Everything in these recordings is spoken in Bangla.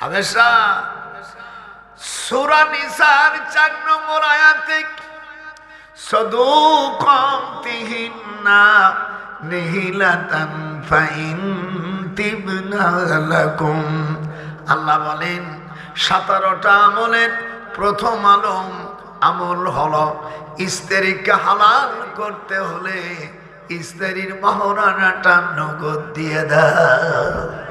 হামেশা সুরা নিসার চার নম্বর আয়াতে সদুকমতিহিন্না নিহিলাতান ফাইন তিবনা লাকুম। আল্লাহ বলেন, সতেরোটা আমলের প্রথম আলম আমল হলো স্ত্রীকে হালাল করতে হলে স্ত্রীর মহারানাটা নগদ দিয়ে দাও।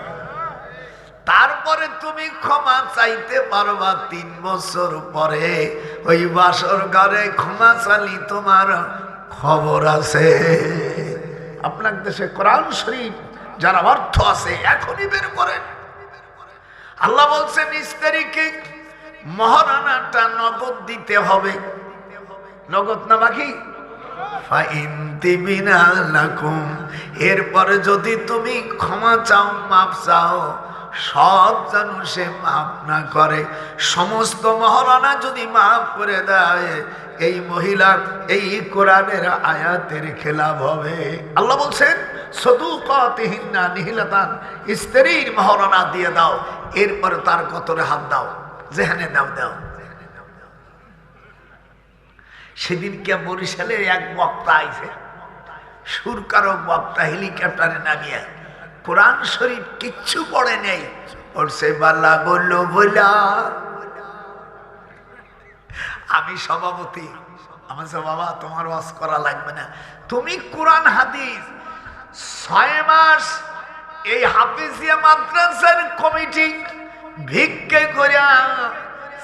তারপরে তুমি ক্ষমা চাইতে পারবা তিন বছর পরে। ওই বাসর ঘরে ক্ষমা চালি তোমার খবর আছে। আপনার দেশে কোরআন শরীফ যারা অর্থ আছে, এখনই বের করেন। আল্লাহ বলছেন, স্ত্রীকে মহারানাটা নগদ দিতে হবে। নগদ না বাকি? এরপরে যদি তুমি ক্ষমা চাও মাপ চাও সব যেন সে মাফ না করে। সমস্ত মহারানা যদি মাফ করে দেয়, এই মহিলার এই কোরআনের আয়াতের খেলাফ হবে। আল্লাহ বলছেন সদু কতিহীনা নিহিলাতান, স্ত্রীর দিয়ে দাও, এরপরে তার হাত দাও দাও দাও। সেদিনকে বরিশালে এক বক্তা আইছে, সুরকারক বক্তা হেলিকপ্টারে নামিয়ে। কোরআন শরীফ কিচ্ছু পড়ে নেই। পড়ছে বাল্লা বলল বইলা আমি সভাপতি। আমার বাবা, তোমার ওয়াজ করা লাগবে না। তুমি কোরআন হাদিস ছয় মাস এই হাফিজিয়া মাদ্রাসার কমিটি ভিক্ষে করিয়া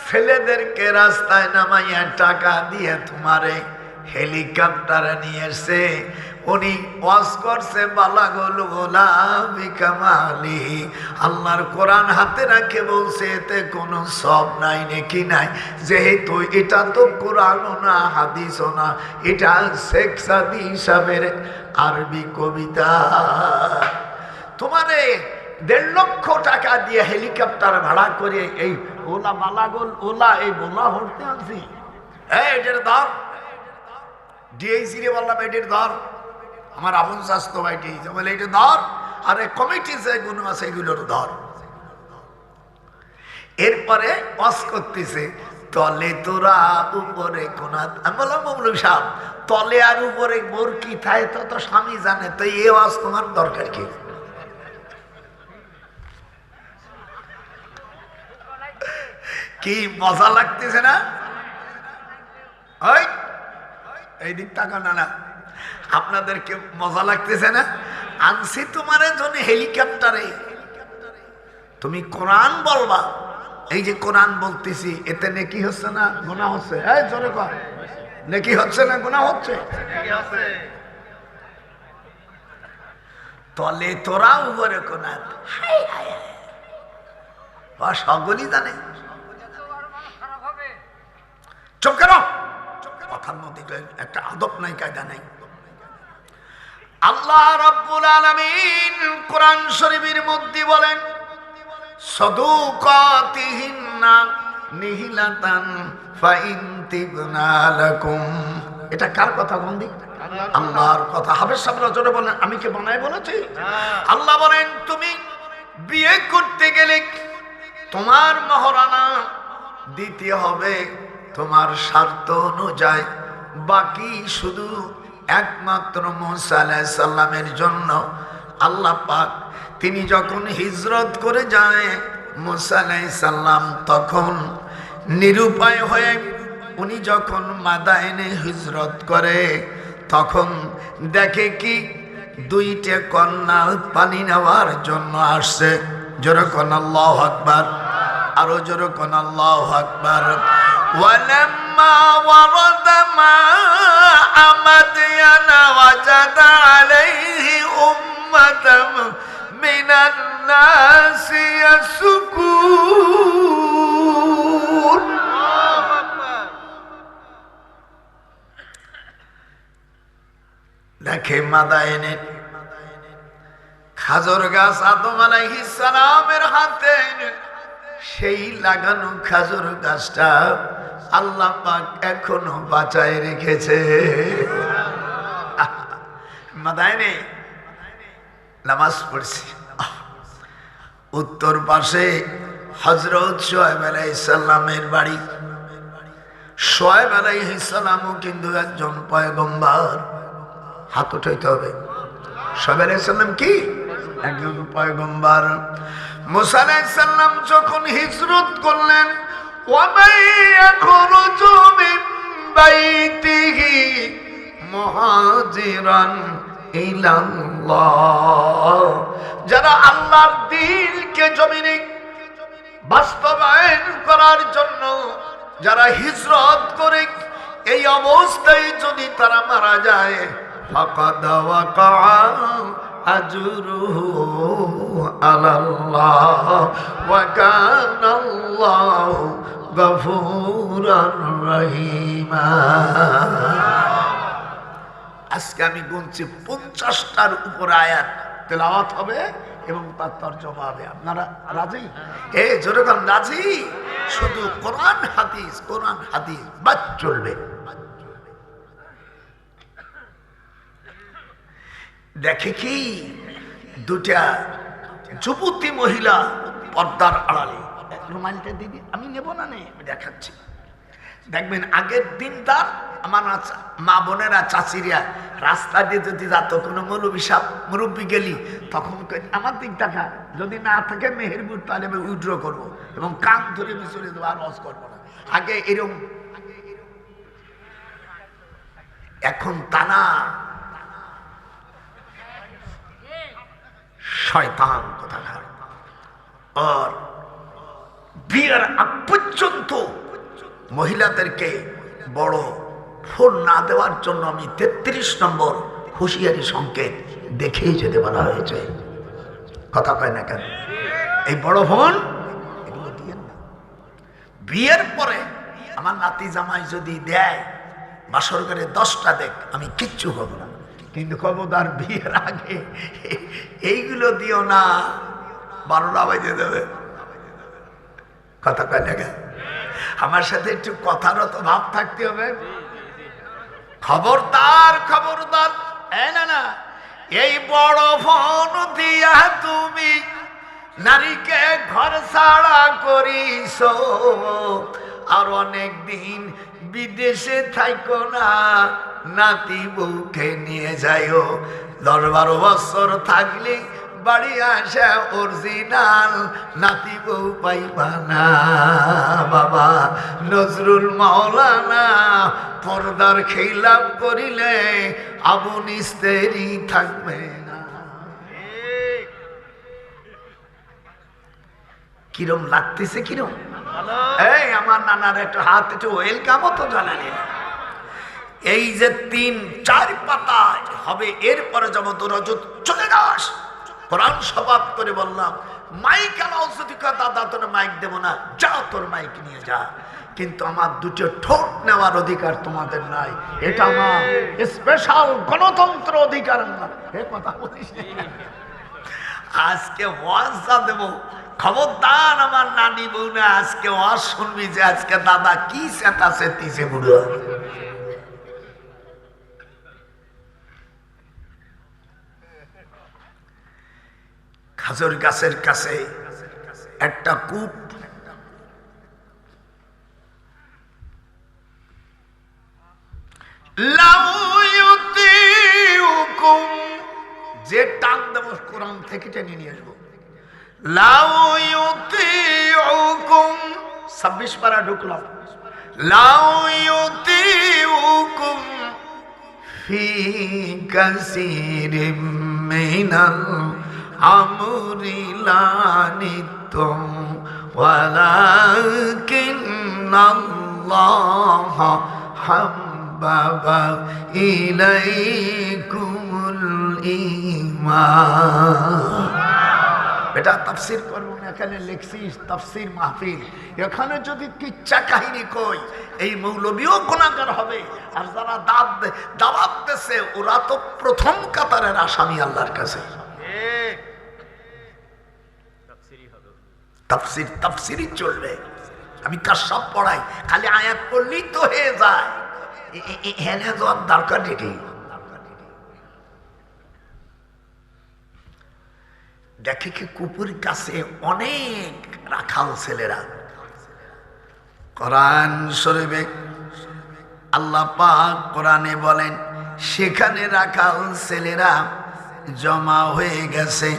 ছেলেদেরকে রাস্তায় নামাইয়া টাকা দিয়ে তোমারে হেলিকপ্টারে নিয়ে এসে উনি ওয়াজ করছে, বালাগল গোলামি কামালি, আল্লাহর কোরআন হাতে রাখে বলছে, এতে কোনো সব নাই নাকি নাই? যেহেতু এটা তো কোরআনও না, হাদিসও না, এটা শেখ সাদি হিসাবের আরবি কবিতা। তোমারে দেড় লক্ষ টাকা দিয়ে হেলিকপ্টার ভাড়া করে এই ওলা মালাগোল ওলা, এই বোলা হরতে আনছি। এই, এটার ধর ডিএইসি রে বললাম, এটির ধর আমার আপন স্বাস্থ্য ভাইটি বলে এটা ধর, আর কমিটি যে গুণ আছে, এগুলোর ধর। এরপরে ওয়াজ করতেছে, তলে তোরা উপরে কোনা আমি বললাম সাহেব, তলে আর উপরে বোর কি থাকে? তো তো স্বামী জানে, তো এ ওয়াজ তোমার দরকার কি? কি মজা লাগতেছে না? এই দিক টাকা না না আপনাদেরকে মজা লাগতেছে না? আনছি তোমার জন্য হেলিকপ্টারে। তুমি কোরআন বলবা। এই যে কোরআন বলতেছি, এতে নেকি হচ্ছে না গুণা হচ্ছে? এই, জোরে কর। নেকি হচ্ছে না গুণা হচ্ছে? তলে তোরা উপরে হাই সকলই জানে। কেন? কথার মধ্যে একটা আদব নাই, কায়দা নাই। আল্লাহ রাব্বুল আলামিন কোরআন শরীফের মধ্যে বলেন, সদুকাতিহিন্না এটা কার কথা আল্লাহর কথা। আমি কে বানাই বলেছি? আল্লাহ বলেন, তুমি বিয়ে করতে গেলে তোমার মহারানা দিতে হবে। তোমার স্বার্থ অনুযায়ী বাকি শুধু একমাত্র মোসা জন্য আল্লাহ পাক তিনি যখন হিজরত করে যায়, মোসা তখন নিরুপায় হয়ে উনি যখন মাদায়নে হিজরত করে, তখন দেখে কি দুইটে কন্যা পানি নেওয়ার জন্য আসছে। যেরকম আল্লাহ আকবার, আরও যেরকম আল্লাহ আকবার। ولما ورد ماء مدين وجد عليه أمة من الناس يسكون দেখে মাদায়নে খাজর গাছ আদম আলাইহিস সালামের হাতে সেই লাগানো খাজুর গাছটা আল্লাহ এখনও বাঁচায় রেখেছে। নামাজ পড়ছি। উত্তর পাশে হজরত সোহেব আলাইসাল্লামের বাড়ি। সোহেব আলাইসাল্লামও কিন্তু একজন পয়গম্বর। হাত উঠাইতে হবে। সোহেব আলাইসাল্লাম কি? একজন পয়গম্বর। মুসা আলাইসাল্লাম যখন হিজরত করলেন ومن يخرج من بيته مهاجرا إلى الله যারা আল্লাহর দিনকে জমিনে বাস্তবায়ন করার জন্য যারা হিজরত করে এই অবস্থায় যদি তারা মারা যায় ফাকাদ ওয়াকা আজরুহু আলাল্লাহ ওয়া কানাল্লাহু গফুরার রহিমা। আজকে আমি গুনছি পঞ্চাশটার উপর আয়াত। তেলাওয়াত হবে এবং তার তর্জমা হবে। আপনারা রাজি? এ যেরকম রাজি? শুধু কোরআন, হাদিস কোরআন, হাদিস, বাদ চলবে। দেখে কি? দুটা যুবতী মহিলা পর্দার আড়ালে। রুমালটা দিদি আমি নেব না নে? আমি দেখাচ্ছি। দেখবেন আগের দিন তার আমার মা বোনেরা, চাচিরা, রাস্তা দিয়ে যদি যাত, কোনো মৌলবী সাপ, মুরব্বী গেলি, তখন আমার দিক দেখা, যদি না থাকে মেহেরপুর, তাহলে আমি উইড্র করব এবং কান ধরে আমি চলে দেবো আর লস করব না। আগে এরকম এখন তা না। শয়তান কোথাকার। আর বিয়ের আগ পর্যন্ত মহিলাদেরকে বড় ফোন না দেওয়ার জন্য আমি তেত্রিশ নম্বর হুঁশিয়ারি সংকেত দেখেই যেতে বলা হয়েছে। কথা কয় না কেন? এই বড় ফোন এগুলো না। বিয়ের পরে আমার নাতি জামাই যদি দেয়, বাসর করে দশটা দেখ, আমি কিচ্ছু হব না। কিন্তু খবরদার বিয়ের আগে এইগুলো দিও না। বারোটা বাজে দেবে। কথা কয় না আমার সাথে একটু কথারত ভাব থাকতে হবে। খবরদার খবরদার। না না, এই বড় ফোন দিয়া তুমি নারীকে ঘর ছাড়া করিস আর অনেক দিন বিদেশে থাইকো না। নাতি বউকে নিয়ে যাইও। দশ বারো বছর থাকলে বাড়ি আসা অরিজিনাল নাতি বউ পাইবা না বাবা। নজরুল মাওলানা পর্দার খেলাপ করিলে আবু নিস্তেরি থাকবে না। কিরম লাগতেছে কিরম? এই আমার নানার একটা হাত একটু ওয়েলকামও তো জানানি এই যে তিন চার পাতা হবে এরপরে যেমন তোর চলে যাস। কোরআন সবাদ করে বললাম মাইক কয়, দাদা তোর মাইক দেবো না যা তোর মাইক নিয়ে যা। কিন্তু আমার দুটো ঠোঁট নেওয়ার অধিকার তোমাদের নাই। এটা আমার স্পেশাল গণতন্ত্র অধিকার আমার এ কথা বলিস। আজকে ওয়াজ দেবো। খবরদার আমার নানি বউ না আজকে ওয়াজ শুনবি যে আজকে দাদা কি চেতা চেতিছে বুড়ো। খাজুর গাছের কাছে একটা কূপ। যে টান দেব কোরআন থেকে টেনে নিয়ে আসব। ছাব্বিশ পারা ঢুকলাম। লাউ ইউতিউকুম। ফি কাসিরিম মিনাল আমরি লানিতুম ولكن الله حبب إليكم الإيمان বেটা তাফসির করবো না এখানে লিখছিস তাফসির মাহফিল এখানে যদি কিচ্ছা কাহিনী কই এই মৌলবীও গুণাগার হবে আর যারা দাঁত দে- দাবাত দেশে ওরা তো প্রথম কাতারের আসামি আল্লাহর কাছে তাফসির, তাফসিরই চলবে। আমি কার সব পড়াই। খালি আয়াত পড়লেই তো হয়ে যায়। হেনে যাওয়ার দরকার নেই। দেখে কি কুপুর কাছে অনেক রাখাল ছেলেরা? কোরআন শরীফে আল্লাহ পাক কোরআনে বলেন, সেখানে রাখাল ছেলেরা জমা হয়ে গেছে।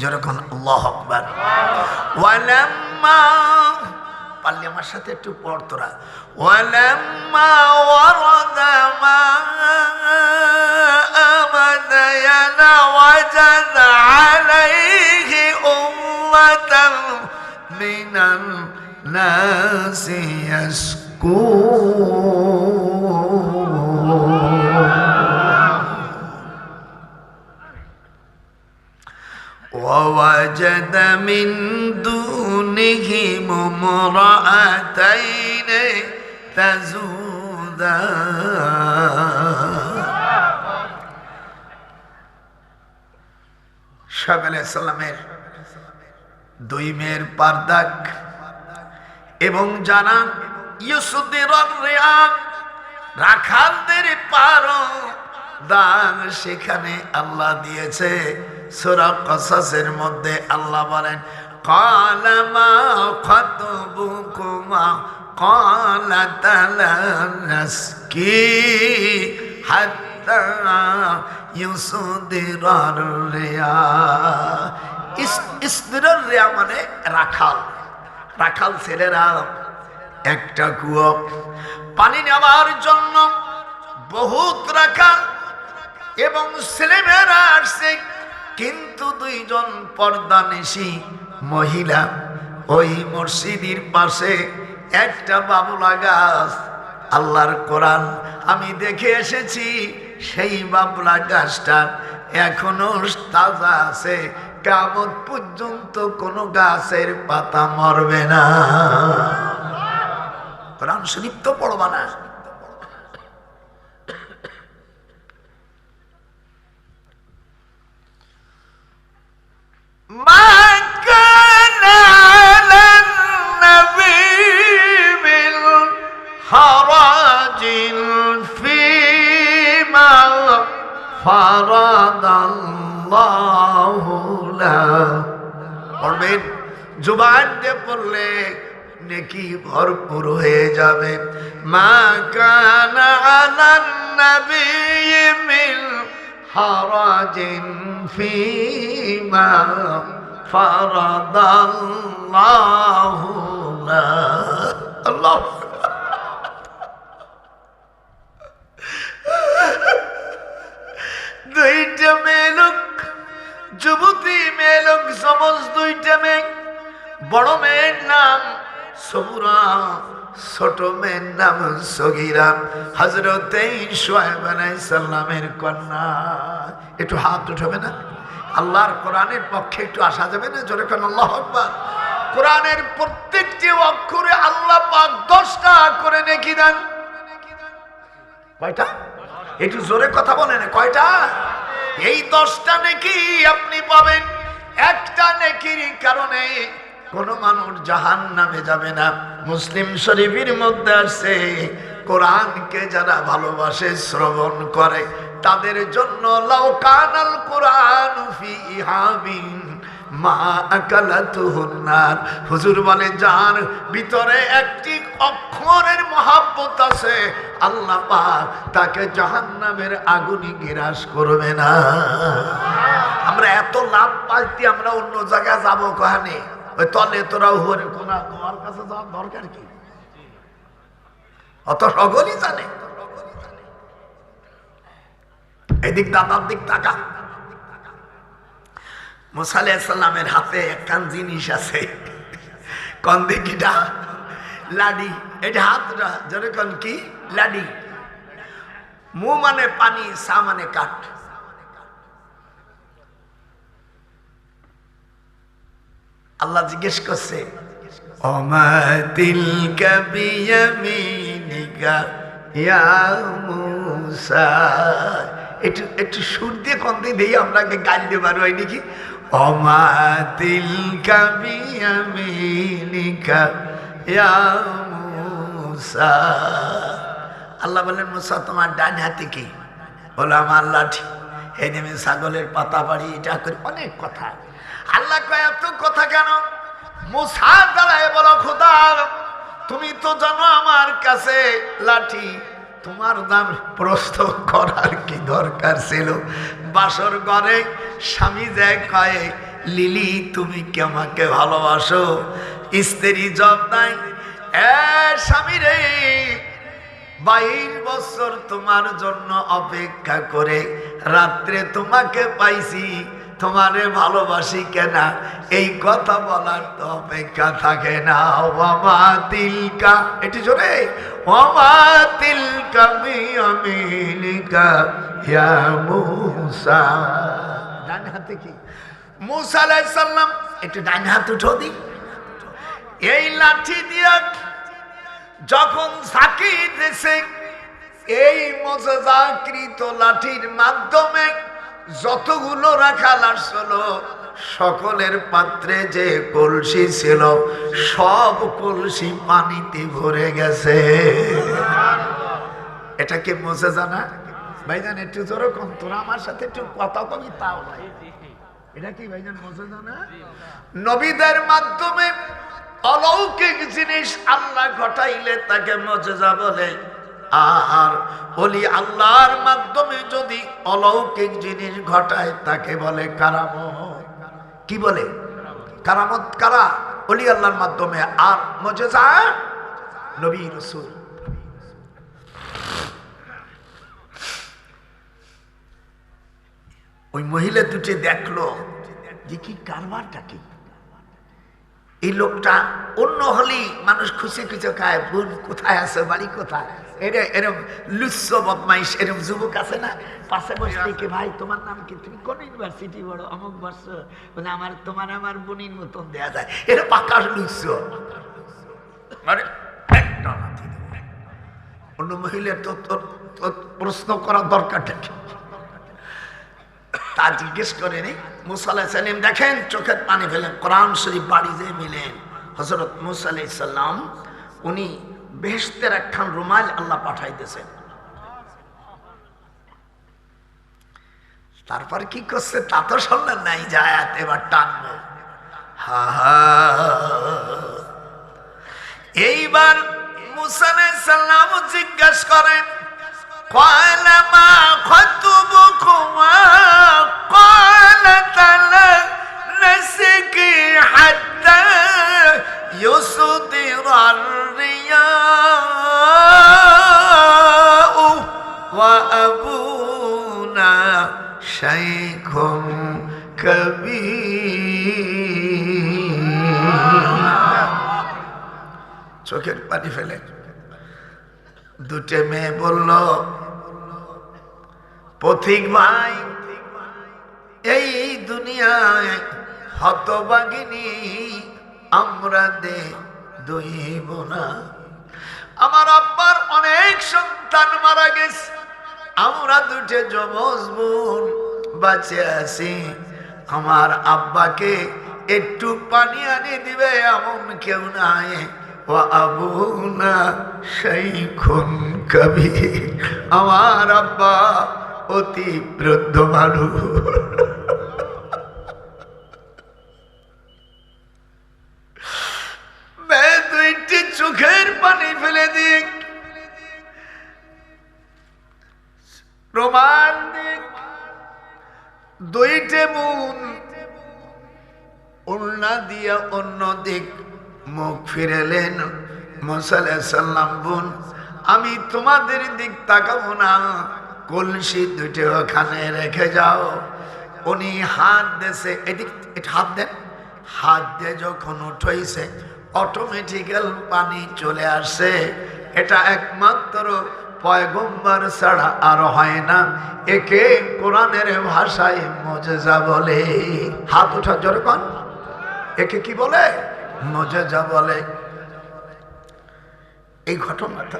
যেরকম আল্লাহ আকবার। পারলে আমার সাথে একটু পড় তোরা। ওয়ালাম্মা ওয়ারাদা মা ووجد من دونهم امرأتين تزودان সাহেব আলাইসাল্লামের দুই মেয়ের পারদাক এবং জানা ইউসুদের রেয়াক রাখালদের পারো দান সেখানে আল্লাহ দিয়েছে সুরা কসাসের মধ্যে আল্লাহ বলেন রিয়া। রিয়া মানে রাখাল। রাখাল ছেলেরা একটা কুয়ো। পানি নেওয়ার জন্য বহুত রাখাল এবং ছেলেমেয়েরা আসছে কিন্তু দুইজন পর্দানেশী মহিলা ওই মসজিদের পাশে একটা বাবুলা গাছ, আল্লাহর কোরআন আমি দেখে এসেছি, সেই বাবলা গাছটা এখনও তাজা আছে, কামত পর্যন্ত কোনো গাছের পাতা মরবে না। কোরআন শরীফ তো পড়বা না। পড়বেন। জুবান দিয়ে পড়লে নেকি ভরপুর হয়ে যাবে। মা কানা আলান নবী মিন হারাজিন ফিমা ফারাদাল্লাহু লা। আল্লাহ দুইটা মেয়ে লোক যুবতী মেয়ে লোক সমাজ দুইটা মেয়ে, বড় মেয়ের নাম সবুরা। ছোট মেয়ের নাম সগিরা। হজরত সোহেব সাল্লামের কন্যা। একটু হাত উঠবে না? আল্লাহর কোরআনের পক্ষে একটু আসা যাবে না? জোরে কেন, আল্লাহ আকবার। কোরআনের প্রত্যেকটি অক্ষরে আল্লাহ পাক দশটা করে নেকি দেন। কয়টা? একটু জোরে কথা বলেন, কয়টা? এই দশটা নেকি আপনি পাবেন। একটা নেকির কারণে কোন মানুষ জাহান নামে যাবে না। মুসলিম শরীফের মধ্যে আছে, কোরআনকে যারা ভালোবাসে, শ্রবণ করে, তাদের জন্য লাউকানাল কোরআন ফি ইহাবিন মা আকালাতুহুন্নার হুজুর বলে, যার ভিতরে একটি অক্ষরের মহাব্বত আছে, আল্লাহ পাক তাকে জাহান্নামের আগুনি গ্রাস করবে না। আমরা এত লাভ পাইতে আমরা অন্য জায়গায় যাব কাহানে ওই তলে তোরা হুয়ারে কোনা, তোমার কাছে যাওয়ার দরকার কি? অত সকলই জানে। এদিক দাদার দিক তাকা। মুসাল্লামের হাতে একখান জিনিস আছে। কন দেখিটা লাডি। এটা হাতটা, যেরকম কি? লাডি। মু মানে পানি, সা মানে কাঠ। আল্লাহ জিজ্ঞেস করছে একটু একটু সুর দিয়ে কন্দি দিয়ে আপনাকে গান দিয়ে পারো হয় নাকি? অমাতিল কাবিয়ামিনিকা ইয়া মুসা? আল্লাহ বলেন মুসা, তোমার ডান হাতে কি? বলে আমার লাঠি। এই নেমে ছাগলের পাতা বাড়ি, এটা করে অনেক কথা আল্লাহ এত কথা কেন? মুসা দাঁড়ায় বলো খোদা, তুমি তো জানো আমার কাছে লাঠি। তোমার দাম প্রস্তুত করার কি দরকার ছিল? বাসর ঘরে স্বামী যায় কয়ে, লিলি, তুমি কি আমাকে ভালোবাসো? স্ত্রী জব নাই স্বামী রে, বাইশ বছর তোমার জন্য অপেক্ষা করে রাত্রে তোমাকে পাইছি। তোমারে ভালোবাসি কেনা? এই কথা বলার তো অপেক্ষা থাকে না। ওমা তিলকা এটি জোরে। ওমা তিলকা মিয়ামিলিকা ইয়া মুসা। ডান হাতে কি? মুসা আলাইহিস সালাম, একটু ডান হাত উঠো দি। এই লাঠি দিয়া যখন সাকি দেশে এই মজাকৃত লাঠির মাধ্যমে যতগুলো রাখাল আসছিল সকলের পাত্রে যে কলসি ছিল, সব কলসি পানিতে ভরে গেছে। এটা এটাকে মজে জানা? ভাইজান, একটু জোরে কম তোরা আমার সাথে একটু কথা কবি, তাও নাই। এটা কি ভাইজান মজে জানা? নবীদের মাধ্যমে অলৌকিক জিনিস আল্লাহ ঘটাইলে তাকে মজেজা বলে। আর বলি আল্লাহর মাধ্যমে যদি অলৌকিক জিনিস ঘটায়, তাকে বলে কারামত। কি বলে? কারামত কারা? অলি আল্লাহর মাধ্যমে। আর মজেজা? নবী রসুল। ওই মহিলা দুটি দেখল যে কি কারবারটা কি? এই লোকটা অন্য হলেই মানুষ খুশি খুশি খায় বোন কোথায় আছে, বাড়ি কোথায়? এটা এরম লুচ্ছ বদমাইশ এরম যুবক আছে না? পাশে কি ভাই তোমার নাম কি? তুমি কোন ইউনিভার্সিটি বড় অমুক বর্ষ? মানে আমার তোমার আমার বোনির মতন দেয়া যায়। এটা পাকা লুচ্ছ একটা লাথি অন্য মহিলার তো প্রশ্ন করার দরকারটা কি তা জিজ্ঞেস করেনি মুসাল্লাহ সালিম দেখেন চোখের পানি ফেলেন কোরআন শরীফ বাড়ি যে মিলেন। হজরত সাল্লাম উনি বেহেস্তের একখান রুমাল আল্লাহ পাঠাইতেছেন তারপর কি করছে তা তো শুনলেন নাই যায় এবার টানবে হা হা এইবার মুসাল্লাহ সাল্লাম জিজ্ঞাসা করেন قال ما خطبكما قالت لا نسقي حتى يصدر الرياء পানি ফেলে। দুটে মেয়ে বলল, পথিক ভাই, এই দুনিয়ায় হতবাগিনী আমরা দে দুই বোনা আমার আব্বার অনেক সন্তান মারা গেছে। আমরা দুটে যমজ বোন বাঁচে আছি। আমার আব্বাকে একটু পানি আনি দিবে, এমন কেউ নাই। আবুনা সেই খুন কবি আমার আব্বা অতি বৃদ্ধ মানুষ। চোখের পানি ফেলে দিক। রোমান্টিক দুইটে বোন। দিয়া অন্য দিক। মুখ ফিরেলেন মোসাল্লাম বোন, আমি তোমাদের দিক তাকাবো না। কলসি দুটো ওখানে রেখে যাও। উনি হাত দেশে এদিক হাত দেন। হাত দিয়ে যখন উঠাইছে অটোমেটিক্যাল পানি চলে আসে এটা একমাত্র পয়গম্বর ছাড়া আর হয় না। একে কোরআনের ভাষায় মজেজা বলে। হাত উঠা জোরে একে কি বলে? মজেজা বলে, এই ঘটনাটা।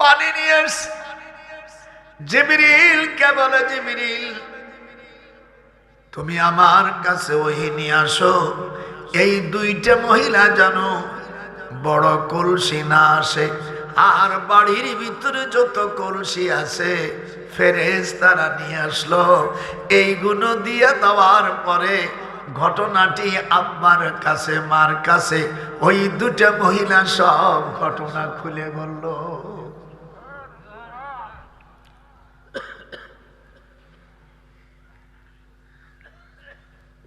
পানি নিয়ে আসছে জিবিরিল, কে বলে জিবিরিল? তুমি আমার কাছে ওই নিয়ে আসো, এই দুইটা মহিলা জানো বড় কলসি না আসে। আর বাড়ির ভিতরে যত কলসি আছে ফেরেজ তারা নিয়ে আসলো। এইগুলো দিয়ে দেওয়ার পরে ঘটনাটি আব্বার কাছে, মার কাছে, ওই দুটা মহিলা সব ঘটনা খুলে বলল।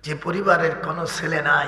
যে পরিবারের কোনো ছেলে নাই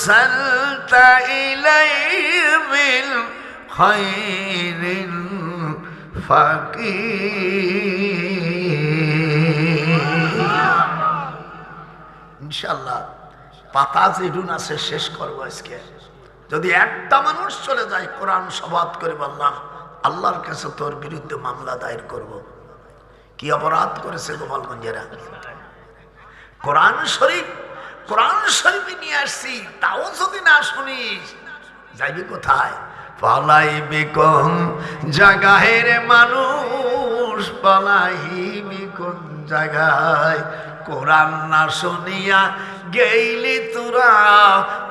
أنزلت إلي من خير فقير ইনশাল্লাহ পাতা যেটুন আছে শেষ করবো আজকে যদি একটা মানুষ চলে যায় কোরআন সবাদ করে বললাম আল্লাহর কাছে তোর বিরুদ্ধে মামলা দায়ের করব। কি অপরাধ করেছে গোপালগঞ্জেরা কোরআন শরীফ কোরআন শরীফ নিয়ে আসছি, তাও যদি না শুনিস, যাইবি কোথায়? পালাইবি কোন জাগাহের মানুষ, পালাইবি কোন জায়গায়? কোরআন না শুনিয়া গেইলি তোরা,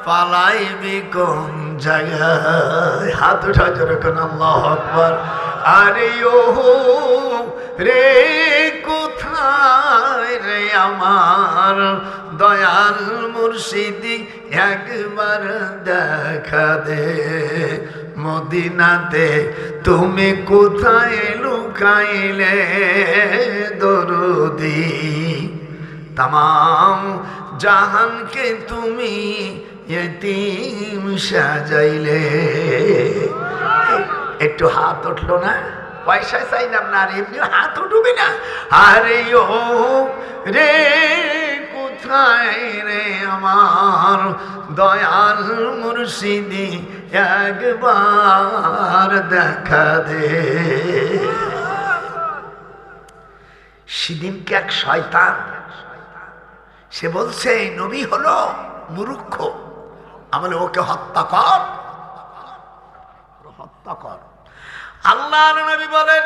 পালাইবি কোন জায়গায়? হাত উঠা যেরকম আল্লাহ আকবর। আরে ও রে কোথায় রে আমার দয়াল মুর্শিদি? একবার দেখা দে মদিনাতে। তুমি কোথায় লুকাইলে দরদি? তাম জাহানকে তুমি সাজাইলে। একটু হাত উঠল না? পয়সা চাইলাম না আর এমনি হাত উঠবে না। আরে ও রে, কোথায় রে আমার দয়াল মুর্শিদি? একবার দেখা দে। সিদিনকে এক শয়তান, সে বলছে, নবী হলো মুরুক্ষ আমলে ওকে হত্যা কর। হত্যা কর। আল্লাহ নবী বলেন,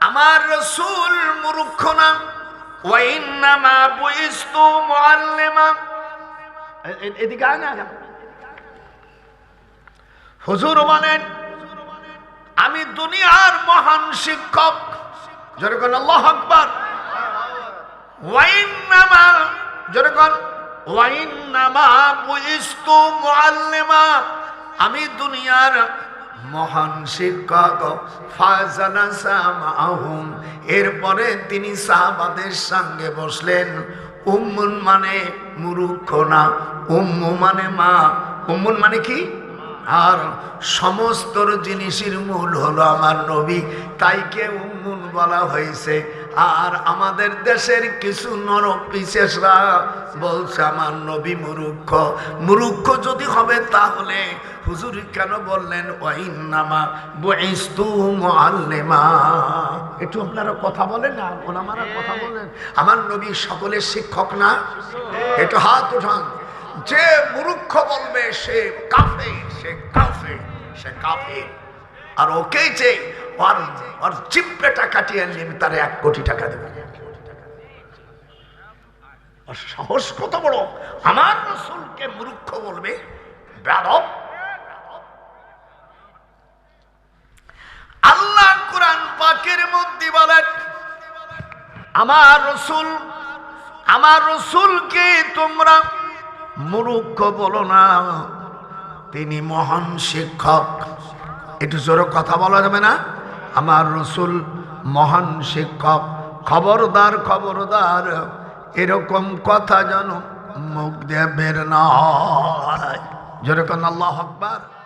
আমার রসুল মুরুক্ষ না এদিকে হুজুর বলেন, আমি দুনিয়ার মহান শিক্ষক। যেরকম আল্লাহ আকবার। ওয়াইন্নামা যেরকম ওয়াইন্নামা বুইস্তু আমি দুনিয়ার মহান শিক্ষক সামাহুম। এরপরে তিনি সাহাবাদের সঙ্গে বসলেন। উম্মুন মানে মুরুক্ষ না, উম্মু মানে মা। উম্মুন মানে কি? আর সমস্ত জিনিসের মূল হলো আমার নবী। তাইকে উম্মুন বলা হয়েছে। আর আমাদের দেশের কিছু নরক বিশেষরা বলছে, আমার নবী মুরুক্ষ মুরুক্ষ যদি হবে তাহলে হুজুর কেন বললেন, ওয়াইন্নামা বুইস্তু মুআল্লিমা একটু আপনারা কথা বলেন না ওনামারা কথা বলেন। আমার নবী সকলের শিক্ষক না? একটু হাত উঠান। যে মুরুক্ষ বলবে, সে কাফে সে কাফে সে কাফে আর ওকে যে ওর ওর কাটিয়ে আনলে আমি তার এক কোটি টাকা দেবো। ওর সাহস কত বড়? আমার রসুলকে মুরুক্ষ বলবে বেদব আল্লাহ কোরআন পাকের মধ্যে বলেন, আমার রসুল, আমার রসুলকে তোমরা মুরুক্ষ বলো না। তিনি মহান শিক্ষক। একটু জোরে কথা বলা যাবে না? আমার রসুল মহান শিক্ষক, খবরদার খবরদার, এরকম কথা যেন মুখ দিয়ে বের না হয়। যেরকম আল্লাহ আকবার।